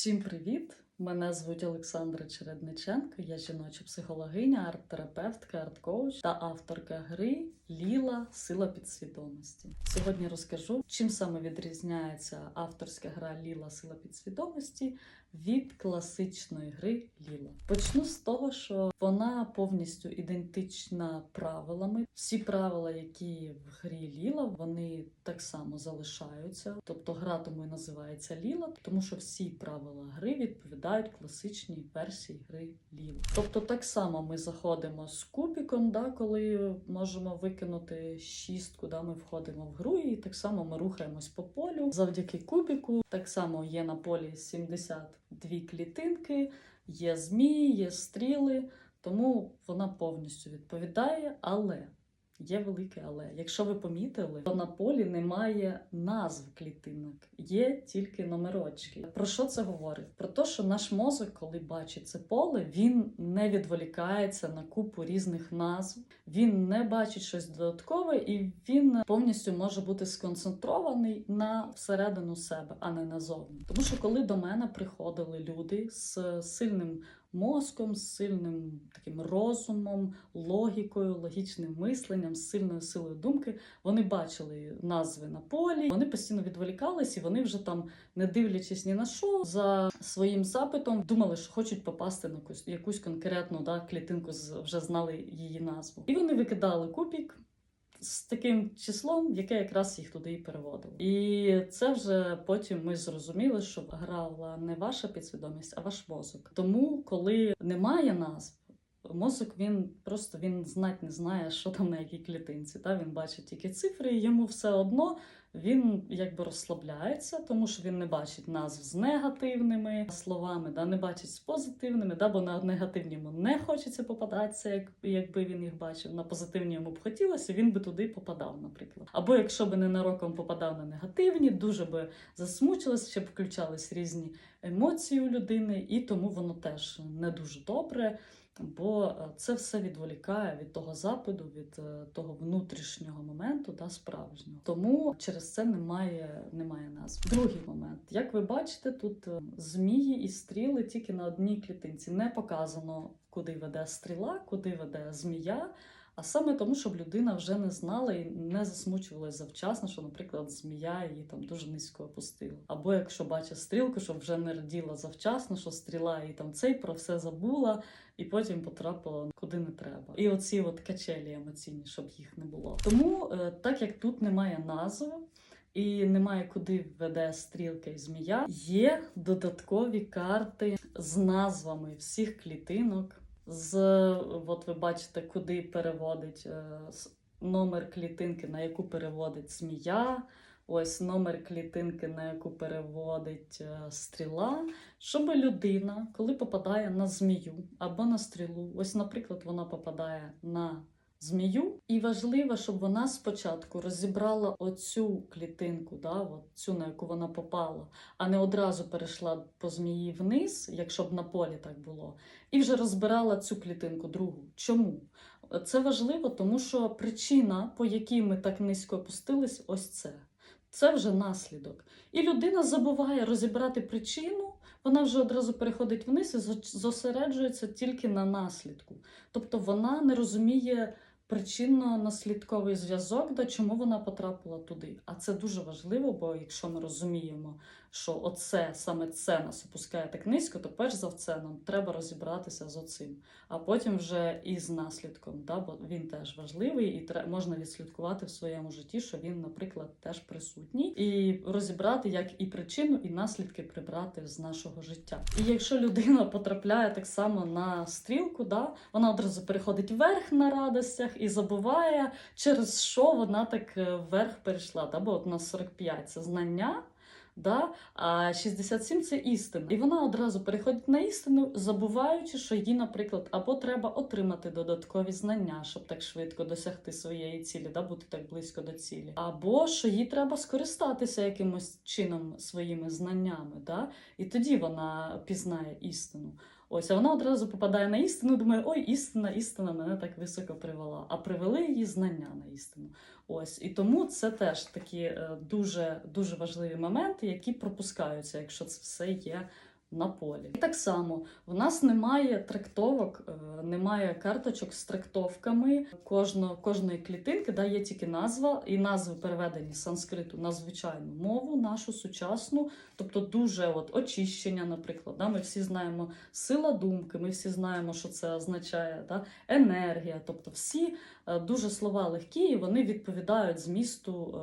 Всім привіт! Мене звуть Олександра Чередниченко, я жіноча психологиня, арт-терапевтка, арт-коуч та авторка гри Ліла Сила підсвідомості. Сьогодні розкажу, чим саме відрізняється авторська гра Ліла Сила підсвідомості від класичної гри Ліла. Почну з того, що вона повністю ідентична правилами. Всі правила, які в грі Ліла, вони так само залишаються. Тобто гра тому і називається Ліла, тому що всі правила гри відповідають класичній версії гри Ліла. Тобто, так само ми заходимо з кубіком, да, коли можемо викинути шістку, да, ми входимо в гру, і так само ми рухаємось по полю завдяки кубіку. Так само є на полі 72 клітинки, є змії, є стріли, тому вона повністю відповідає, але. Є велике але. Якщо ви помітили, то на полі немає назв клітинок, є тільки номерочки. Про що це говорить? Про те, що наш мозок, коли бачить це поле, він не відволікається на купу різних назв, він не бачить щось додаткове, і він повністю може бути сконцентрований на всередину себе, а не назовні. Тому що коли до мене приходили люди з сильним мозком, з сильним таким розумом, логікою, логічним мисленням, з сильною силою думки. Вони бачили назви на полі, вони постійно відволікались, і вони вже там, не дивлячись ні на що, за своїм запитом думали, що хочуть попасти на якусь, конкретну да, клітинку, вже знали її назву. І вони викидали кубік. З таким числом, яке якраз їх туди і переводило. І це вже потім ми зрозуміли, що грала не ваша підсвідомість, а ваш мозок. Тому, коли немає назв, мозок він просто він знать не знає, що там на якій клітинці. Та він бачить тільки цифри, йому все одно він якби розслабляється, тому що він не бачить назв з негативними словами, да, не бачить з позитивними, да, бо на негативні йому не хочеться попадатися, як, якби він їх бачив. На позитивні йому б хотілося, він би туди попадав, наприклад. Або якщо би ненароком попадав на негативні, дуже би засмучились, ще б включались різні емоції у людини, і тому воно теж не дуже добре. Бо е, це все відволікає від того запиту, від е, того внутрішнього моменту та справжнього. Тому через це немає, немає назв. Другий момент. Як ви бачите, тут е, змії і стріли тільки на одній клітинці. Не показано, куди веде стріла, куди веде змія. А саме тому, щоб людина вже не знала і не засмучувалась завчасно, що, наприклад, змія її там дуже низько опустила. Або якщо бачить стрілку, щоб вже не раділа завчасно, що стріла і там цей про все забула, і потім потрапила куди не треба. І оці от качелі емоційні, щоб їх не було. Тому, е, так як тут немає назви. І немає куди веде стрілка і змія. Є додаткові карти з назвами всіх клітинок. З от ви бачите, куди переводить е, номер клітинки, на яку переводить змія. Ось номер клітинки, на яку переводить е, стріла, щоб людина, коли попадає на змію або на стрілу, ось, наприклад, вона попадає на змію, і важливо, щоб вона спочатку розібрала оцю клітинку, да, цю, на яку вона попала, а не одразу перейшла по змії вниз, якщо б на полі так було, і вже розбирала цю клітинку другу. Чому? Це важливо, тому що причина, по якій ми так низько опустились, ось це. Це вже наслідок. І людина забуває розібрати причину, вона вже одразу переходить вниз і зо- зосереджується тільки на наслідку. Тобто вона не розуміє причинно-наслідковий зв'язок, до чому вона потрапила туди. А це дуже важливо, бо якщо ми розуміємо, що оце саме це нас опускає так низько, то перш за все нам треба розібратися з оцим, а потім вже і з наслідком, да, бо він теж важливий, і можна відслідкувати в своєму житті, що він, наприклад, теж присутній, і розібрати як і причину, і наслідки прибрати з нашого життя. І якщо людина потрапляє так само на стрілку, да, вона одразу переходить вверх на радостях і забуває, через що вона так е, вверх перейшла. Да? Бо от у нас 45 це знання. Да? А 67 це істина. І вона одразу переходить на істину, забуваючи, що їй, наприклад, або треба отримати додаткові знання, щоб так швидко досягти своєї цілі, да? бути так близько до цілі, або що їй треба скористатися якимось чином своїми знаннями. Да? І тоді вона пізнає істину. Ось, вона одразу попадає на істину, думає, ой, істина, істина мене так високо привела. А привели її знання на істину. Ось, і тому це теж такі е, дуже, дуже важливі моменти, які пропускаються, якщо це все є на полі. І так само в нас немає трактовок, е, немає карточок з трактовками кожно, кожної клітинки, да, є тільки назва, і назви переведені з санскриту на звичайну мову, нашу сучасну, тобто дуже от очищення, наприклад. Да, Ми всі знаємо сила думки, ми всі знаємо, що це означає, да, енергія. Тобто всі е, дуже слова легкі, і вони відповідають змісту.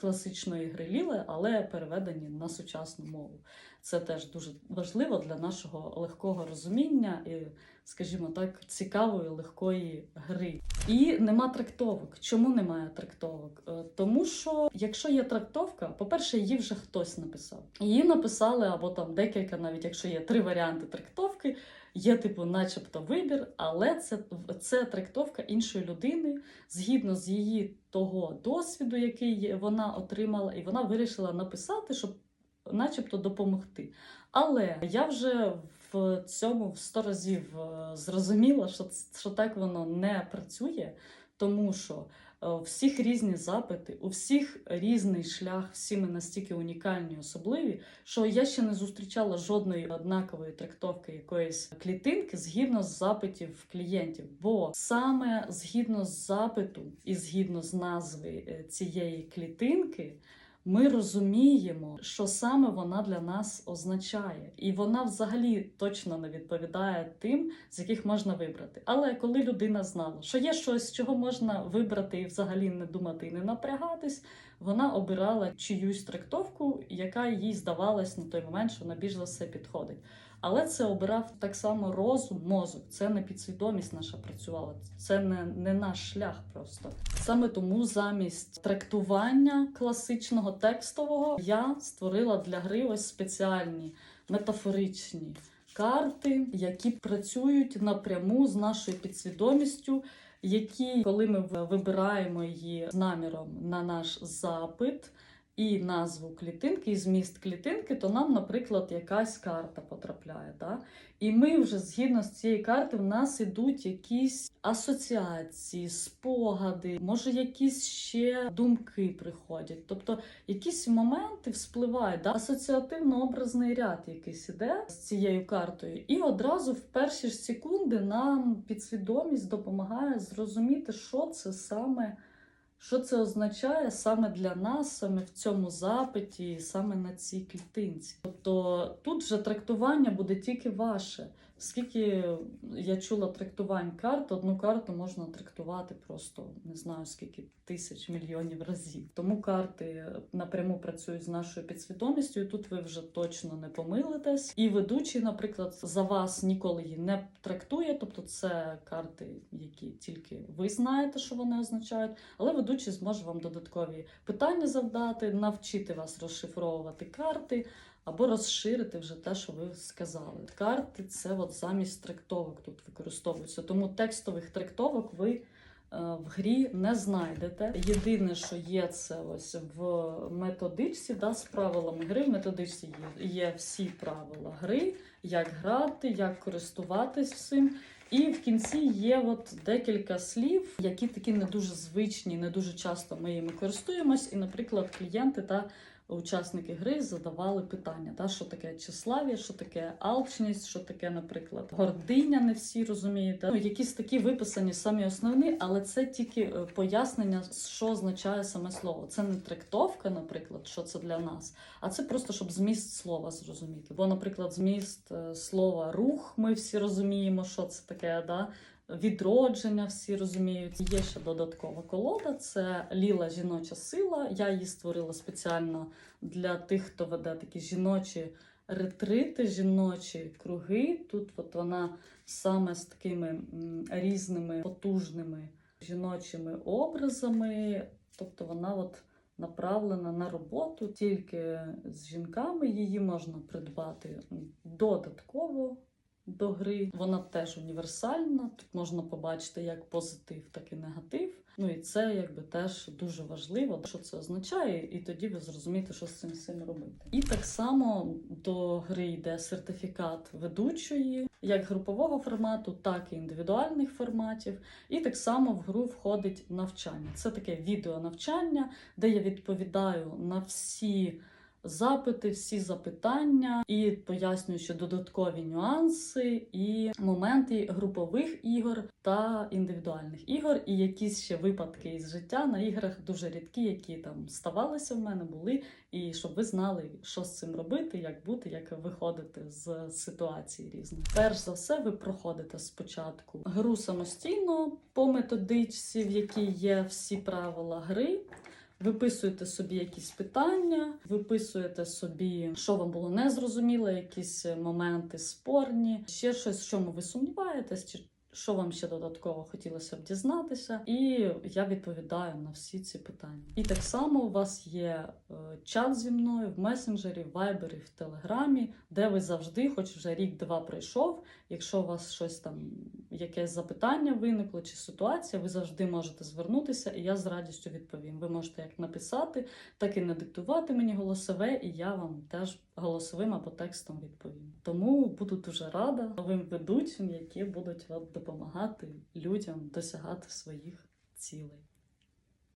Класичної гри ліли, але переведені на сучасну мову. Це теж дуже важливо для нашого легкого розуміння і, скажімо так, цікавої легкої гри. І нема трактовок. Чому немає трактовок? Е, Тому що якщо є трактовка, по-перше, її вже хтось написав. Її написали або там декілька, навіть якщо є три варіанти трактовки. Є, типу, начебто, вибір, але це, це трактовка іншої людини згідно з її того досвіду, який вона отримала, і вона вирішила написати, щоб начебто допомогти. Але я вже в цьому в сто разів е, зрозуміла, що, що так воно не працює, тому що у всіх різні запити, у всіх різний шлях, всі ми настільки унікальні, особливі, що я ще не зустрічала жодної однакової трактовки якоїсь клітинки згідно з запитів клієнтів. Бо саме згідно з запиту і згідно з назви е, цієї клітинки. Ми розуміємо, що саме вона для нас означає, і вона взагалі точно не відповідає тим, з яких можна вибрати. Але коли людина знала, що є щось, чого можна вибрати і взагалі не думати і не напрягатись, вона обирала чиюсь трактовку, яка їй здавалась на той момент, що вона більш за все підходить. Але це обирав так само розум, мозок. Це не підсвідомість наша працювала, це не, не наш шлях просто. Саме тому замість трактування класичного текстового я створила для гри ось спеціальні метафоричні карти, які працюють напряму з нашою підсвідомістю. Які, коли ми вибираємо її з наміром на наш запит і назву клітинки, і зміст клітинки, то нам, наприклад, якась карта потрапляє. Да? І ми вже згідно з цієї карти в нас ідуть якісь асоціації, спогади, може, якісь ще думки приходять. Тобто якісь моменти вспливають, да? асоціативно-образний ряд якийсь іде з цією картою, і одразу в перші ж секунди нам підсвідомість допомагає зрозуміти, що це саме. Що це означає саме для нас, саме в цьому запиті, саме на цій клітинці? Тобто тут вже трактування буде тільки ваше. Скільки я чула трактувань карт, одну карту можна трактувати просто не знаю скільки тисяч мільйонів разів. Тому карти напряму працюють з нашою підсвідомістю, і тут ви вже точно не помилитесь. І ведучий, наприклад, за вас ніколи її не трактує, тобто це карти, які тільки ви знаєте, що вони означають, але ведучий зможе вам додаткові питання завдати, навчити вас розшифровувати карти або розширити вже те, що ви сказали. Карти це от замість трактовок тут використовуються. Тому текстових трактовок ви е, в грі не знайдете. Єдине, що є, це ось в методичці, да, з правилами гри. В методичці є, всі правила гри, як грати, як користуватись всім. І в кінці є от декілька слів, які такі не дуже звичні, не дуже часто ми їми користуємось. І, наприклад, клієнти та учасники гри задавали питання, та, що таке тщеслав'я, що таке алчність, що таке, наприклад, гординя, не всі розуміють. Ну, якісь такі виписані самі основні, але це тільки е, пояснення, що означає саме слово. Це не трактовка, наприклад, що це для нас, а це просто щоб зміст слова зрозуміти. Бо, наприклад, зміст е, слова рух, ми всі розуміємо, що це таке. Да? Відродження всі розуміють. Є ще додаткова колода. Це ліла жіноча сила. Я її створила спеціально для тих, хто веде такі жіночі ретрити, жіночі круги. Тут от вона саме з такими різними потужними жіночими образами. Тобто вона от направлена на роботу тільки з жінками. Її можна придбати додатково до гри. Вона теж універсальна. Тут можна побачити як позитив, так і негатив. Ну і це якби теж дуже важливо, що це означає, і тоді ви зрозумієте, що з цим всім робити. І так само до гри йде сертифікат ведучої, як групового формату, так і індивідуальних форматів. І так само в гру входить навчання. Це таке відеонавчання, де я відповідаю на всі запити, всі запитання і пояснюю, що додаткові нюанси і моменти групових ігор та індивідуальних ігор, і якісь ще випадки із життя на іграх дуже рідкі, які там ставалися в мене, були, і щоб ви знали, що з цим робити, як бути, як виходити з ситуацій різних. Перш за все, ви проходите спочатку гру самостійно по методичці, в якій є всі правила гри. Виписуєте собі якісь питання, виписуєте собі, що вам було незрозуміло, якісь моменти спорні, ще щось, в чому ви сумніваєтесь, чи що вам ще додатково хотілося б дізнатися, і я відповідаю на всі ці питання. І так само у вас є е, чат зі мною в месенджері, в вайбері, в телеграмі, де ви завжди, хоч вже рік-два пройшов. Якщо у вас щось там, якесь запитання виникло чи ситуація, ви завжди можете звернутися, і я з радістю відповім. Ви можете як написати, так і надиктувати мені голосове, і я вам теж голосовим або текстом відповім. Тому буду дуже рада новим ведучим, які будуть вам допомагати людям досягати своїх цілей.